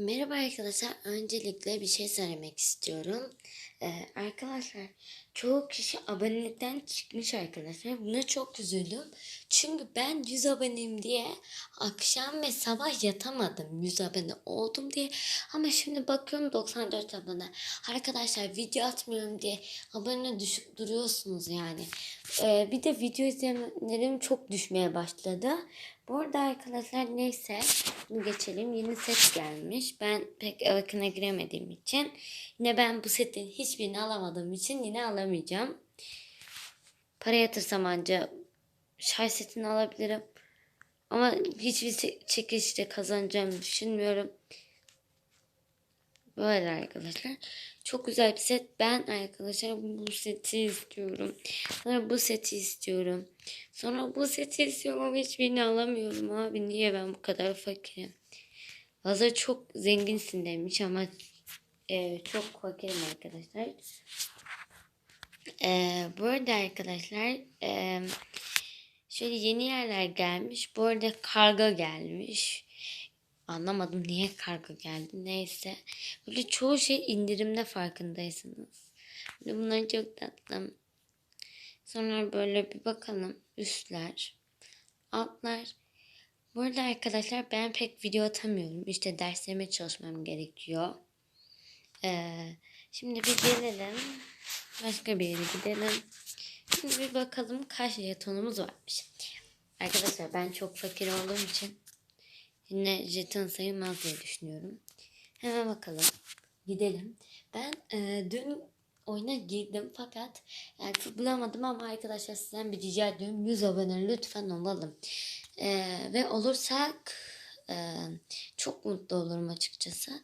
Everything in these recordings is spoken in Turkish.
Merhaba arkadaşlar. Öncelikle bir şey söylemek istiyorum. Ee, arkadaşlar çoğu kişi abonelikten çıkmış arkadaşlar. Buna çok üzüldüm. Çünkü ben 100 aboneyim diye akşam ve sabah yatamadım. 100 abone oldum diye. Ama şimdi bakıyorum 94 abone. Arkadaşlar video atmıyorum diye abone düşük duruyorsunuz yani. Ee, bir de video izleyenlerim çok düşmeye başladı. Bu arada arkadaşlar neyse bunu geçelim. Yeni set gelmiş. Ben pek Awaken'a giremediğim için yine ben bu setin hiçbirini alamadığım için yine alamayacağım. Para yatırsam anca şay setini alabilirim. Ama hiçbir çekilişte kazanacağımı düşünmüyorum. Böyle arkadaşlar. Çok güzel bir set. Ben arkadaşlar bu seti istiyorum. Sonra bu seti istiyorum. Sonra bu seti istiyorum hiçbirini alamıyorum abi. Niye ben bu kadar fakirim? Hazır çok zenginsin demiş ama e, çok fakirim arkadaşlar. E, bu arada arkadaşlar e, şöyle yeni yerler gelmiş. Bu arada karga gelmiş. Anlamadım niye kargo geldi. Neyse. Böyle çoğu şey indirimde farkındaysınız. Böyle bunlar çok tatlı. Sonra böyle bir bakalım. Üstler. Altlar. Bu arada arkadaşlar ben pek video atamıyorum. İşte derslerime çalışmam gerekiyor. Ee, şimdi bir gelelim. Başka bir yere gidelim. Şimdi bir bakalım kaç jetonumuz varmış. Arkadaşlar ben çok fakir olduğum için Yine jeton sayılmaz diye düşünüyorum. Hemen bakalım. Gidelim. Ben e, dün oyuna girdim fakat yani bulamadım ama arkadaşlar sizden bir rica ediyorum. 100 abone lütfen olalım. E, ve olursak e, çok mutlu olurum açıkçası.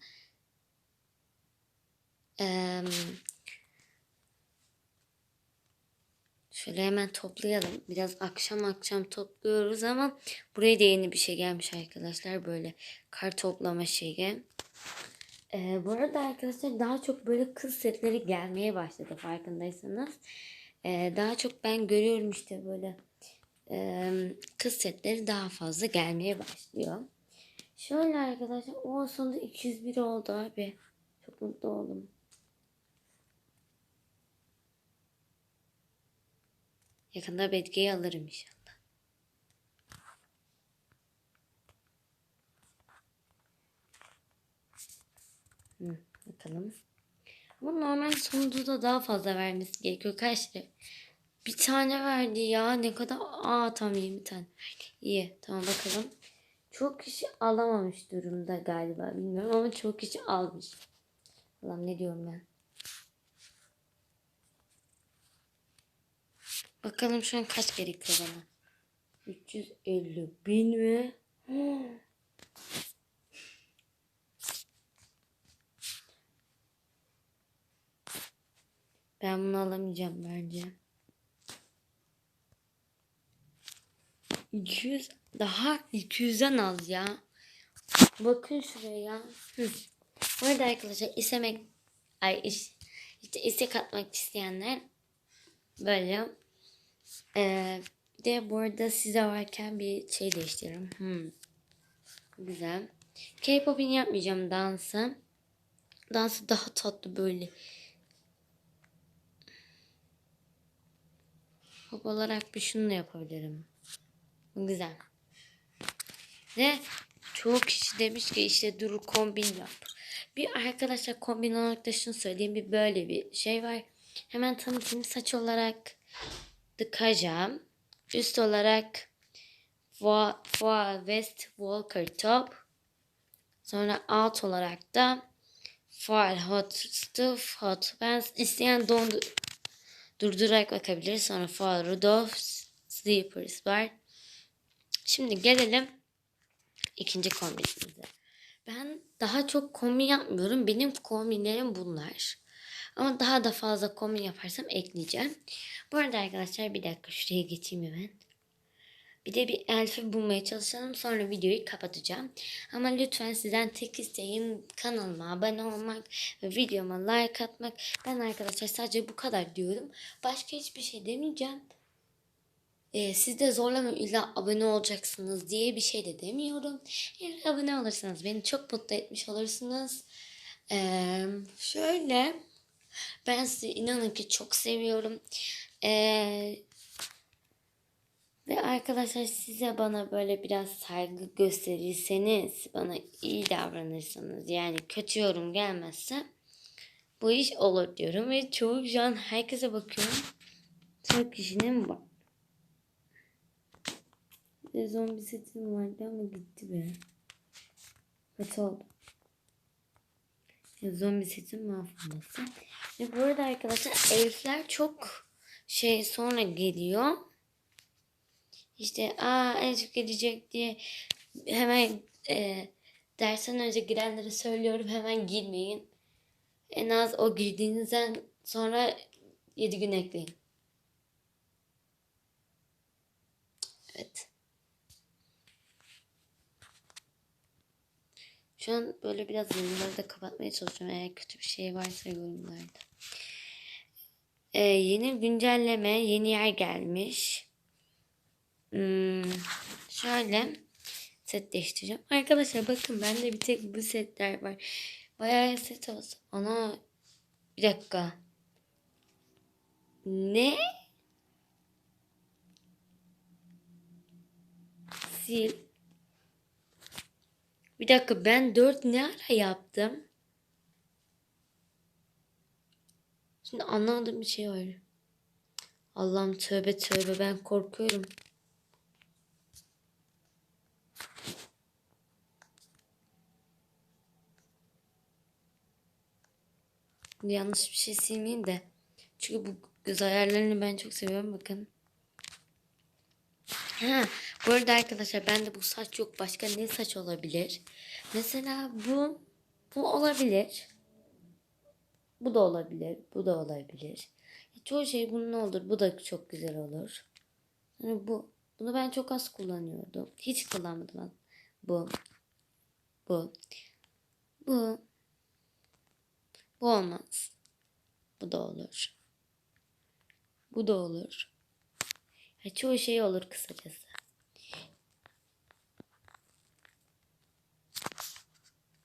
Şöyle hemen toplayalım. Biraz akşam akşam topluyoruz ama buraya da yeni bir şey gelmiş arkadaşlar. Böyle kar toplama şeyi. Ee, bu arada arkadaşlar daha çok böyle kız setleri gelmeye başladı farkındaysanız. Ee, daha çok ben görüyorum işte böyle e, kız setleri daha fazla gelmeye başlıyor. Şöyle arkadaşlar o sonunda 201 oldu abi. Çok mutlu oldum. Yakında Bedge'yi alırım inşallah. Hı, bakalım. Ama normal sonucu daha fazla vermesi gerekiyor. Kaç lira? Bir tane verdi ya. Ne kadar? Aa tam 20 tane. İyi. Tamam bakalım. Çok kişi alamamış durumda galiba. Bilmiyorum ama çok kişi almış. Allah'ım ne diyorum ben. Bakalım şu an kaç gerekiyor bana. 350 bin mi? Ben bunu alamayacağım bence. 200 daha 200'den az ya. Bakın şuraya ya. Hı. Bu arada arkadaşlar istemek ay iş, işte istek atmak isteyenler böyle ee, de bu arada size varken bir şey değiştiririm. Hmm. Güzel. K-pop'in yapmayacağım dansı. Dansı daha tatlı böyle. Pop olarak bir şunu da yapabilirim. Güzel. Ve çoğu kişi demiş ki işte dur kombin yap. Bir arkadaşlar kombin olarak da şunu söyleyeyim. Bir böyle bir şey var. Hemen tanıtayım saç olarak tıkacağım. Üst olarak Foa West Walker Top. Sonra alt olarak da Far Hot Stuff Hot. Ben isteyen dondu durdurarak bakabilir. Sonra Far Rudolph Sleepers var. Şimdi gelelim ikinci kombinimize. Ben daha çok kombin yapmıyorum. Benim kombinlerim bunlar. Ama daha da fazla kombin yaparsam ekleyeceğim. Bu arada arkadaşlar bir dakika şuraya geçeyim hemen. Bir de bir elfi bulmaya çalışalım. Sonra videoyu kapatacağım. Ama lütfen sizden tek isteğim kanalıma abone olmak ve videoma like atmak. Ben arkadaşlar sadece bu kadar diyorum. Başka hiçbir şey demeyeceğim. e, siz de zorlamayın illa abone olacaksınız diye bir şey de demiyorum. Eğer abone olursanız beni çok mutlu etmiş olursunuz. Ee, şöyle ben sizi inanın ki çok seviyorum. Ee, ve arkadaşlar size bana böyle biraz saygı gösterirseniz, bana iyi davranırsanız yani kötü yorum gelmezse bu iş olur diyorum ve çoğu şu an herkese bakıyorum. Çok kişinin var. Bir zombi setim vardı ama gitti be. Kötü oldu. Zombi setim mahvolması. Ve bu arada arkadaşlar elfler çok şey sonra geliyor. İşte aa elf gelecek diye hemen e, dersten önce girenlere söylüyorum hemen girmeyin. En az o girdiğinizden sonra 7 gün ekleyin. Evet. Şu an böyle biraz yorumları da kapatmaya çalışıyorum. Eğer kötü bir şey varsa yorumlarda. Ee, yeni güncelleme, yeni yer gelmiş. Hmm, şöyle set değiştireceğim. Arkadaşlar bakın bende bir tek bu setler var. Bayağı set olsun. Ana bir dakika. Ne? Sil. Bir dakika ben 4 ne ara yaptım? Şimdi anlamadığım bir şey var. Allah'ım tövbe tövbe ben korkuyorum. Yanlış bir şey silmeyeyim de. Çünkü bu göz ayarlarını ben çok seviyorum bakın. Ha, bu arada arkadaşlar bende bu saç yok. Başka ne saç olabilir? Mesela bu bu olabilir. Bu da olabilir. Bu da olabilir. Çoğu şey bunun olur. Bu da çok güzel olur. Yani bu bunu ben çok az kullanıyordum. Hiç kullanmadım. Bu. Bu. Bu. Bu olmaz. Bu da olur. Bu da olur. Ya çoğu şey olur kısacası.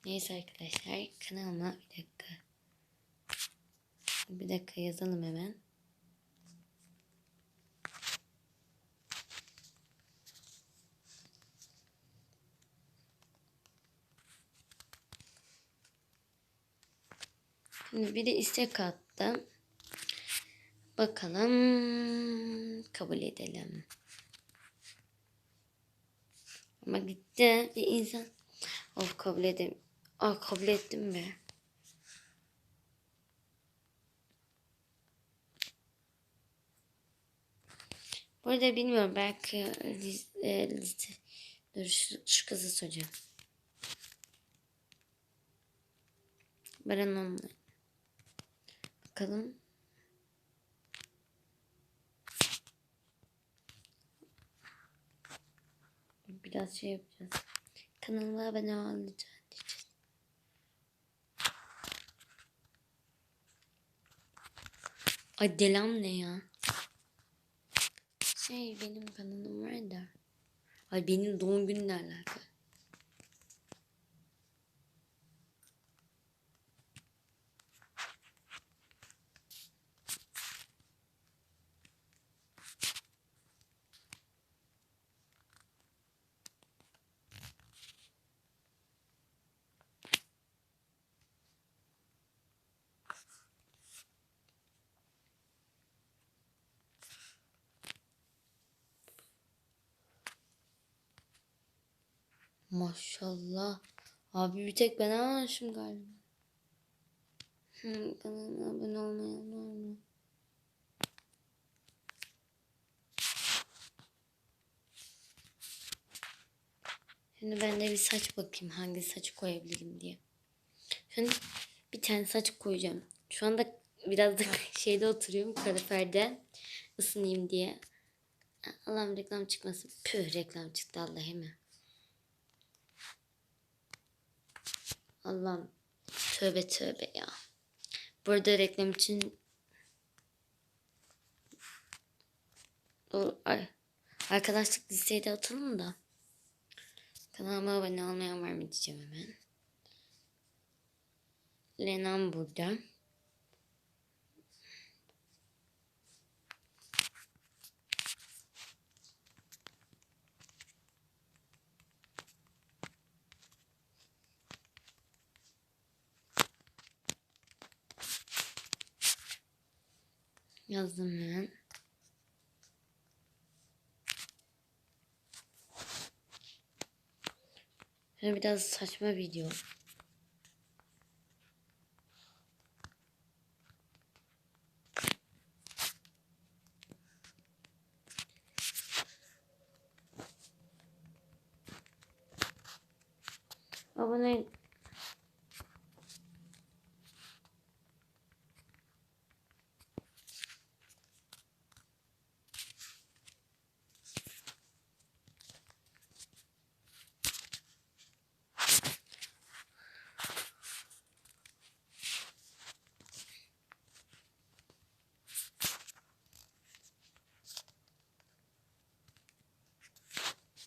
Neyse arkadaşlar kanalıma bir dakika. Bir dakika yazalım hemen. Şimdi biri istek attı. Bakalım kabul edelim. Ama gitti bir insan. Of kabul edeyim. Ah kabul ettim be. Bu arada bilmiyorum belki liste, e, liste. Dur şu, şu kızı soracağım. Baran online. Bakalım. Biraz şey yapacağız. Kanalıma abone olacağım diyeceğiz. Ay delam ne ya? Şey benim kanalım var da. Ay benim doğum günümle alakalı. Maşallah. Abi bir tek ben almışım galiba. Kanalıma abone olmayan var mı? Şimdi ben de bir saç bakayım hangi saçı koyabilirim diye. Şimdi bir tane saç koyacağım. Şu anda biraz da şeyde oturuyorum kaloriferde ısınayım diye. Allah'ım reklam çıkmasın. Püh reklam çıktı Allah'ım. Allah'ım tövbe tövbe ya. Burada reklam için. Arkadaşlık listeyi de atalım da. Kanalıma abone olmayan var mı diyeceğim hemen. Lenan burada. Yazdım ben. Şöyle biraz saçma video. Abone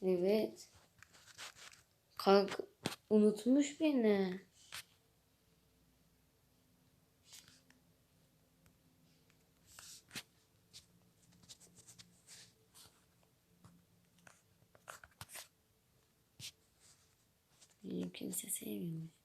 Evet. Kanka unutmuş beni. Benim kimse sevmiyormuş.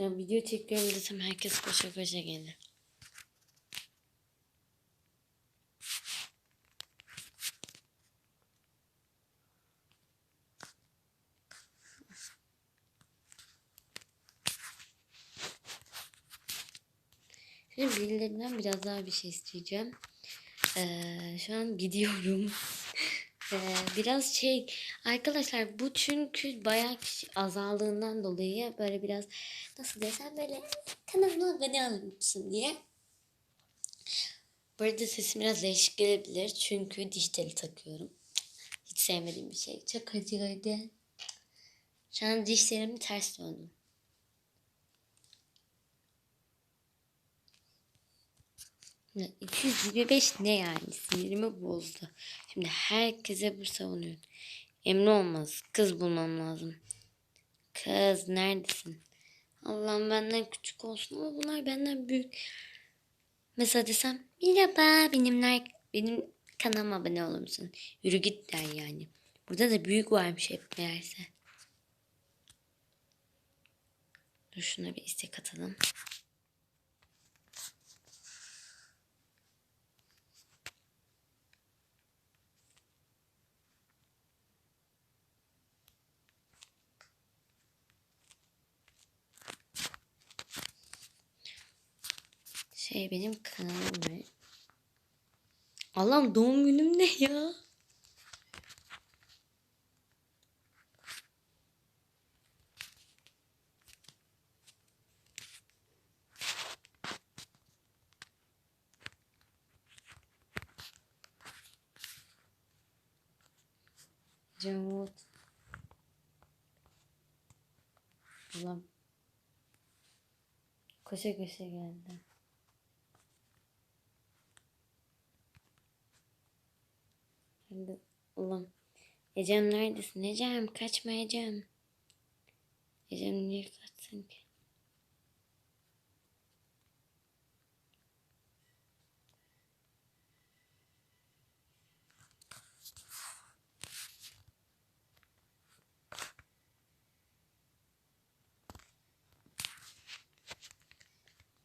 Ben video çekiyorum desem herkes koşa koşa gelir. Şimdi birilerinden biraz daha bir şey isteyeceğim. Ee, şu an gidiyorum. Ee, biraz şey arkadaşlar bu çünkü bayağı kişi azaldığından dolayı böyle biraz nasıl desem böyle kanalıma abone olur musun diye. Bu arada sesim biraz değişik gelebilir çünkü diş teli takıyorum. Hiç sevmediğim bir şey. Çok acıyordu. Şu an dişlerimi ters döndüm. 225 ne yani? Sinirimi bozdu. Şimdi herkese bu savunuyor. Emre olmaz. Kız bulmam lazım. Kız neredesin? Allah'ım benden küçük olsun ama bunlar benden büyük. Mesela desem merhaba benimler benim kanalıma abone olur musun? Yürü git der yani. Burada da büyük varmış hep meğerse. Dur şuna bir istek atalım. Şey benim kanalım ne? Allah'ım doğum günüm ne ya? Cemut. Allah'ım. Koşa koşa geldi. Şimdi ulan Ecem neredesin? Ecem kaçma Ecem. Ecem niye kaçsın ki?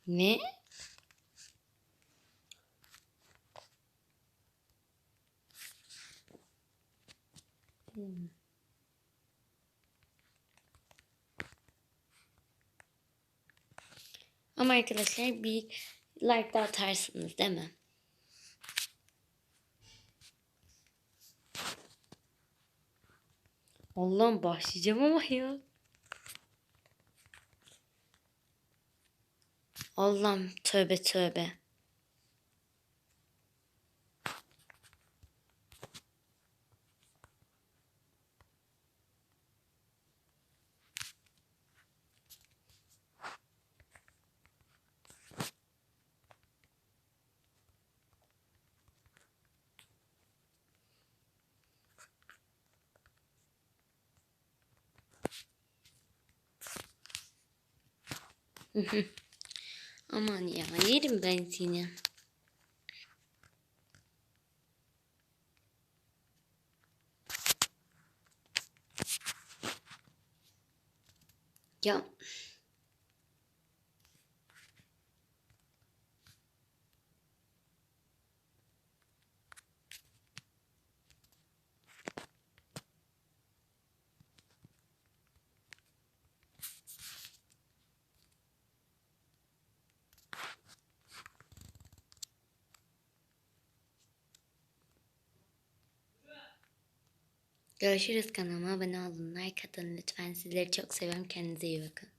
Ne? Değil mi? Ama arkadaşlar bir like daha atarsınız değil mi? Allah'ım başlayacağım ama ya. Allah'ım tövbe tövbe. Aman ya yerim ben seni. Ya görüşürüz kanalıma abone olun. Like atın lütfen. Sizleri çok seviyorum. Kendinize iyi bakın.